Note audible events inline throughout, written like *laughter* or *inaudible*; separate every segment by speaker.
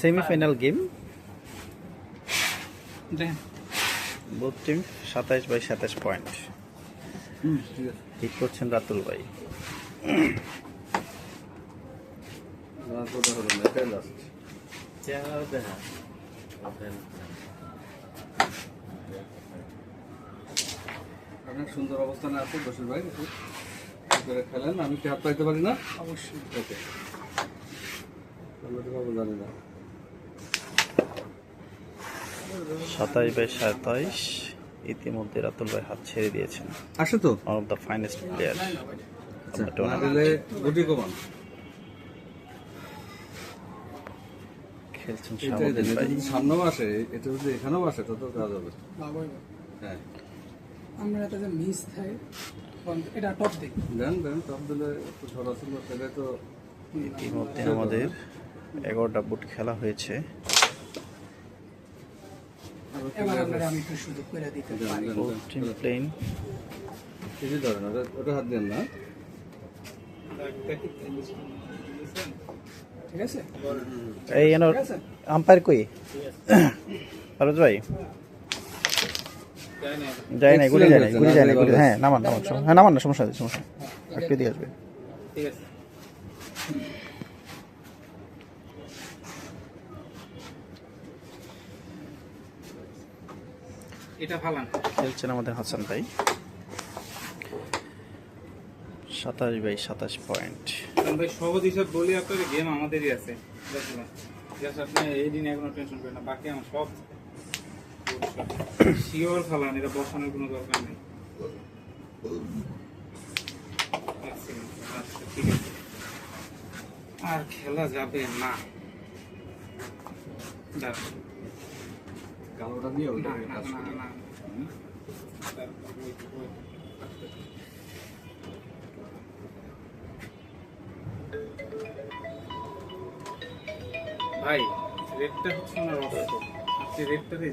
Speaker 1: Semifinal game. Both team সাতাইশ by সাতাশ point
Speaker 2: ঠিক
Speaker 1: করছেন রাতুল ভাই।
Speaker 2: অনেক সুন্দর অবস্থানে আছে বসুর ভাই করে খেলেন আমি কি হাত পাইতে পারি না? অবশ্যই। ওকে। জানি না।
Speaker 1: সাতাইশ বাই সাতাইশ ইতিমধ্যে রাতুল ভাই হাত ছেড়ে দিয়েছেন।
Speaker 2: আসে তো?
Speaker 1: One of the finest player
Speaker 2: আচ্ছা, গুটি কমান।
Speaker 1: খেলছেন ভাই।
Speaker 2: সামনেও আসে এটা যদি এখানেও আসে তত কাজ হবে। হ্যাঁ।
Speaker 3: আমরা তাদের মিস থাকে এটা টপ দিক।
Speaker 2: দেন দেন টপ দিলে একটু ঝরা সেটাই তো
Speaker 1: ইতিমধ্যে আমাদের এগারোটা বুট খেলা হয়েছে।
Speaker 2: আরও
Speaker 3: এবার আমরা আমি একটু সুযোগ করে দিতে পারি।
Speaker 2: দেন,
Speaker 1: বোথ
Speaker 2: দেন।
Speaker 1: টিম প্লেইং
Speaker 2: কিছুই ধরেন ওটা ওটা হাত দেন না।
Speaker 3: ঠিক আছে?
Speaker 1: এই আম্পায়ার কই? *coughs* ভাই। যায় নাই গুলি যায় নাই গুলি যায় নাই গুলি হ্যাঁ নামান নামান হ্যাঁ নামান না সমস্যা নেই সমস্যা একটু দিয়ে আসবে।
Speaker 4: এটা ফালান।
Speaker 1: খেলছেন আমাদের হাসান ভাই। সাতাশ বাই সাতাশ পয়েন্ট।
Speaker 4: ভাই সহজ হিসাব বলি আপনার গেম আমাদেরই আছে। আপনি এই দিনে এখনও টেনশন করেন না বাকি আমার সব শিওর ফালান এটা বসানোর কোনো দরকার নেই। আচ্ছা, আছে। আর খেলা যাবে না।
Speaker 2: কালোটা
Speaker 4: না, না, না। না। ভাই রেটটা হচ্ছে ওনার অস্ত্র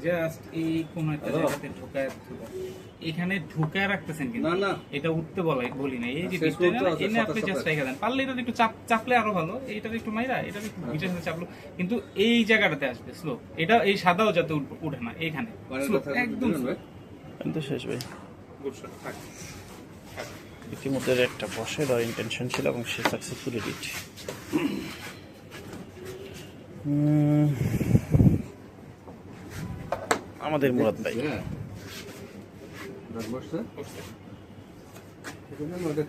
Speaker 4: জাস্ট এই কোন একটা জায়গাতে ঢোকায় এখানে ঢোকায় রাখতেছেন কিন্তু।
Speaker 2: না না।
Speaker 4: এটা উঠতে বলাই বলি না এই যে
Speaker 2: শেষ
Speaker 4: বিটটা
Speaker 2: পর্যন্ত আছে,
Speaker 4: এনে আপনি জাস্ট রেখে দেন। পারলে এটা একটু চাপ চাপলে আরও ভালো। একটু মাইরা এটা একটু বিটের সাথে চাপলো। কিন্তু এই জায়গাটাতে আসবে স্লো এটা এই সাদাও যাতে উঠে না
Speaker 2: কথা
Speaker 4: একদম
Speaker 1: কিন্তু শেষ ভাই।
Speaker 4: গুড শট থাক। থাক।
Speaker 1: ইতিমধ্যে একটা বসে দেওয়ার ইন্টেনশন ছিল এবং সে সাকসেসফুলি ডিট আমাদের মুরাদ ভাই।
Speaker 2: হ্যাঁ।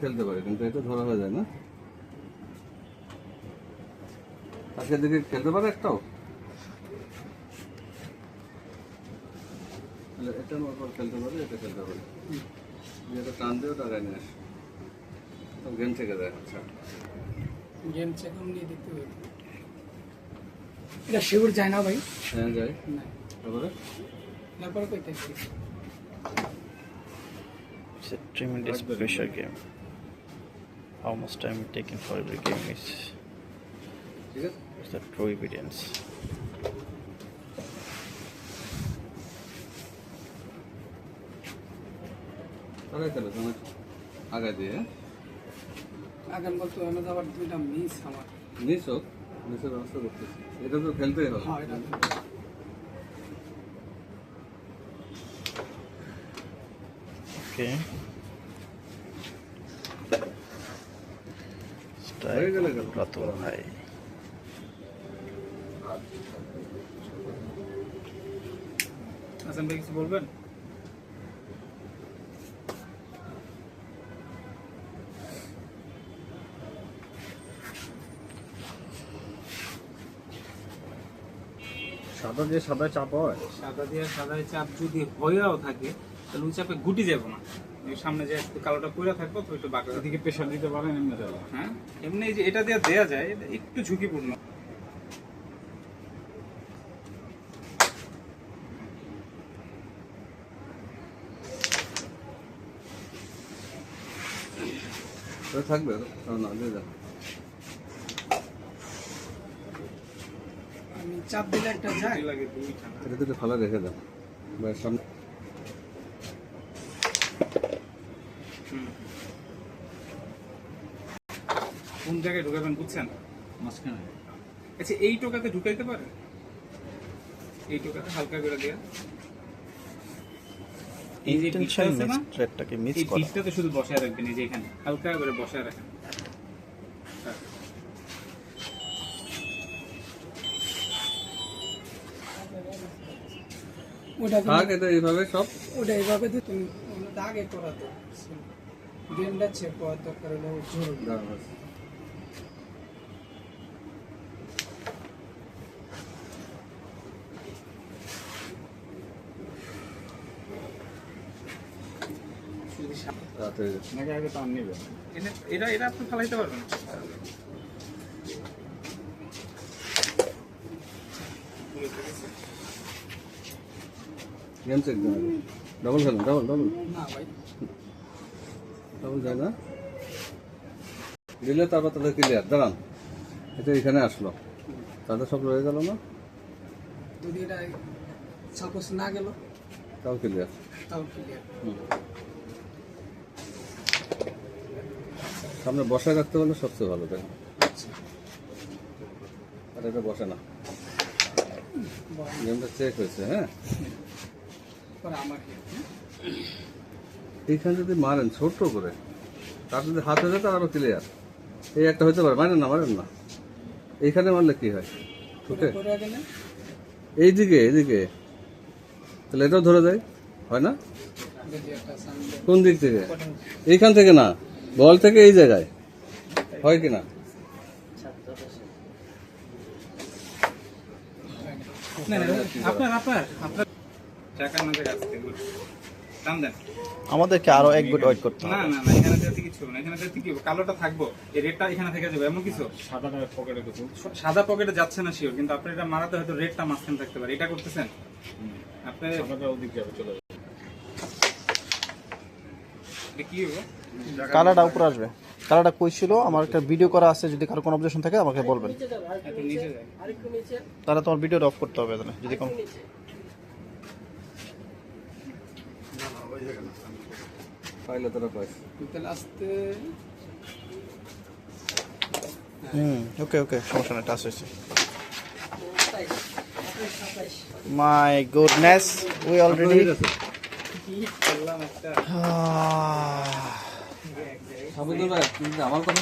Speaker 2: খেলতে পারি কিন্তু এটা ধরা হয়ে যায় না। আজকের দিকে খেলতে পারে একটাও? তাহলে এটা খেলতে পারে এটা খেলতে পারে। যেটা টান দিয়ে ওটা আগায় নিয়ে আসে। গেম থেকে দেয় আচ্ছা।
Speaker 3: গেম চেক নিয়ে দেখতে হবে এটা শিওর যায় না ভাই।
Speaker 2: হ্যাঁ যায়।
Speaker 3: না।
Speaker 2: তারপরে?
Speaker 3: তারপরে কইতে
Speaker 1: It's a tremendous pressure game. How much time it taken for every game is is the true evidence.
Speaker 2: আগায় দিয়ে হ্যাঁ?
Speaker 3: আগাম বলতে আমি আবার দুইটা মিস আমার
Speaker 2: নিস হোক নিসের ব্যবস্থা করতেছি এটা তো খেলতেই হবে
Speaker 1: রাতুল ভাই
Speaker 4: হাসান ভাই কিছু বলবেন?
Speaker 2: সাদা দিয়ে সাদা চাপ হয়?
Speaker 4: সাদা দিয়ে সাদা চাপ যদি হয়েও থাকে তাহলে ওই চাপে গুটি যাব না। সামনে যে একটু কালোটা পড়ে থাকব তো একটু বাঁকা।
Speaker 2: এদিকে প্রেশার দিতে পারেন এমনি যাবে।
Speaker 4: হ্যাঁ? এমনি যে এটা দিয়ে দেয়া যায় এটা একটু ঝুঁকিপূর্ণ।
Speaker 2: থাকবে না দিয়ে যান
Speaker 3: চাপ দিলে একটা যায়
Speaker 4: লাগে দুইটা
Speaker 2: এটা থেকে ফালা রেখে বা সামনে।
Speaker 4: কোন জায়গায় ঢুকাবেন বুঝছেন?
Speaker 2: মাঝখানে।
Speaker 4: আচ্ছা এই টোকাতে ঢুকাইতে পারে এই টোকাতে হালকা করে দেয়া। এই যে
Speaker 1: মিস
Speaker 4: এই শুধু বসায় রাখবেন এই যে এখানে। হালকা করে বসায় রাখেন।
Speaker 3: ওটা
Speaker 2: এটা এইভাবে সব।
Speaker 3: ওটা এইভাবে তুমি তো করার দরকার হলে জরুরি।
Speaker 2: দাঁড়ান আছে।
Speaker 4: যদি সা-
Speaker 2: তাড়াতাড়ি
Speaker 4: এনে- এটা এটা আপনি ফালাইতে পারবেন
Speaker 2: গেম চেক ডবল খেলেন ডবল ডবল ডবল যায় না দিলে তারপর তাহলে ক্লিয়ার দাঁড়ান। এটা এখানে আসলো। তাদের সব রয়ে গেল না?
Speaker 3: যদি এটা সাপোজ না গেল।
Speaker 2: তাও ক্লিয়ার
Speaker 3: তাও ক্লিয়ার
Speaker 2: সামনে বসায় রাখতে পারলে সবচেয়ে ভালো দেখেন আর এটা বসে না। গেমটা চেক হয়েছে হ্যাঁ?
Speaker 3: পরে আমাকে
Speaker 2: এইখানে যদি মারেন ছোট্ট করে তার যদি হাত হয়ে যায় তার আরও ক্লিয়ার এই একটা হতে পারে মারেন না মারেন না। এইখানে মারলে কি হয়?
Speaker 3: গেলে?
Speaker 2: এইদিকে এইদিকে। তাহলে এটাও ধরে যায় হয় না? কোন দিক থেকে? এইখান থেকে না বল থেকে এই জায়গায়। হয় কি না,
Speaker 4: আপনার আপনার আপনার
Speaker 1: আমাদেরকে আরও এক গুড ওয়েট করতে
Speaker 4: না
Speaker 1: হবে।
Speaker 4: না না এখানে যাতে কিছু না এখানে যাতে কি হবে? কালোটা থাকব এই রেডটা এখানে থেকে যাবে এমন কিছু? সাদা পকেটে সাদা পকেটে যাচ্ছে না শিওর কিন্তু আপনি এটা মারাতে হয়তো রেডটা মাঝখানে থাকতে পারে। এটা করতেছেন? আপনি এটা কি হবে?
Speaker 1: কালারটা উপরে আসবে। কালারটা কই ছিল? আমার একটা ভিডিও করা আছে যদি কারও কোনো অবজেকশন থাকে আমাকে বলবেন।
Speaker 4: যায়
Speaker 1: তাহলে তোমার ভিডিওটা অফ করতে হবে তাহলে যদি কোনো
Speaker 2: পাইলে তারা পায়
Speaker 3: তাহলে আসতে
Speaker 1: হুম ওকে ওকে সমস্যা নেই টাচ হয়েছে। মাই গুডনেস উই অলরেডি
Speaker 2: আমার কথা